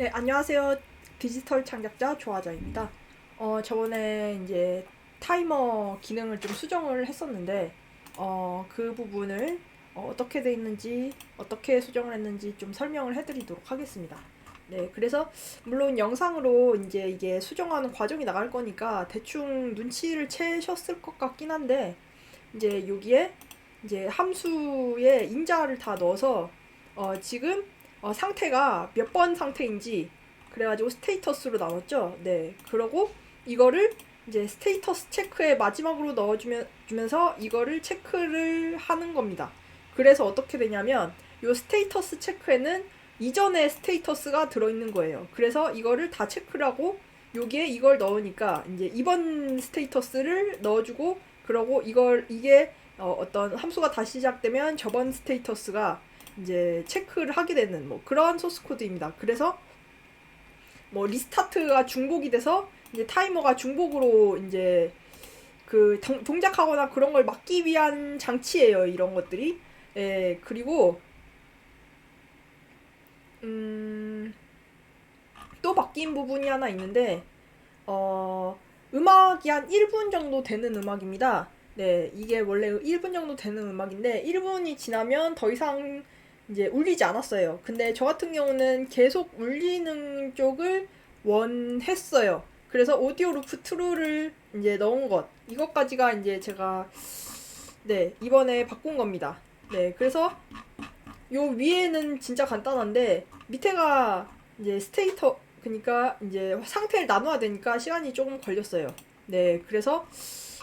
네, 안녕하세요. 디지털 창작자 조아자입니다. 어, 저번에 이제 타이머 기능을 좀 수정을 했었는데, 어, 그 부분을 어, 떻게 돼 있는지, 어떻게 수정을 했는지 좀 설명을 해드리도록 하겠습니다. 네, 그래서 물론 영상으로 이제 이게 수정하는 과정이 나갈 거니까 대충 눈치를 채셨을 것 같긴 한데, 이제 여기에 이제 함수에 인자를 다 넣어서 어, 지금 어, 상태가 몇 번 상태인지 그래가지고 스테이터스로 나왔죠. 네. 그러고 이거를 이제 스테이터스 체크에 마지막으로 넣어주면 주면서 이거를 체크를 하는 겁니다. 그래서 어떻게 되냐면 요 스테이터스 체크에는 이전의 스테이터스가 들어있는 거예요. 그래서 이거를 다 체크를 하고 여기에 이걸 넣으니까 이제 이번 스테이터스를 넣어주고 그러고 이걸 이게 어, 어떤 함수가 다시 시작되면 저번 스테이터스가 이제 체크를 하게 되는 뭐 그런 소스 코드입니다. 그래서 뭐 리스타트가 중복이 돼서 이제 타이머가 중복으로 이제 그 동- 동작하거나 그런 걸 막기 위한 장치예요. 이런 것들이. 예, 그리고 음, 또 바뀐 부분이 하나 있는데 어, 음악이 한 1분 정도 되는 음악입니다. 네, 이게 원래 1분 정도 되는 음악인데 1분이 지나면 더 이상 이제 울리지 않았어요. 근데 저 같은 경우는 계속 울리는 쪽을 원했어요. 그래서 오디오 루프 트루를 이제 넣은 것 이것까지가 이제 제가 네 이번에 바꾼 겁니다. 네 그래서 요 위에는 진짜 간단한데 밑에가 이제 스테이터 그러니까 이제 상태를 나눠야 되니까 시간이 조금 걸렸어요. 네 그래서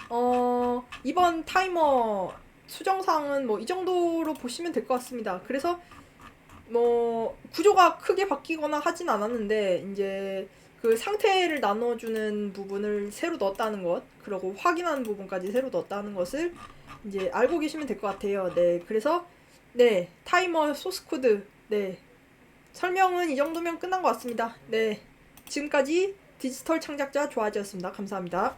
어 이번 타이머 수정사항은 뭐 이 정도로 보시면 될 것 같습니다. 그래서 뭐 구조가 크게 바뀌거나 하진 않았는데 이제 그 상태를 나눠주는 부분을 새로 넣었다는 것, 그리고 확인하는 부분까지 새로 넣었다는 것을 이제 알고 계시면 될 것 같아요. 네, 그래서 네 타이머 소스 코드 네 설명은 이 정도면 끝난 것 같습니다. 네 지금까지 디지털 창작자 조아지였습니다. 감사합니다.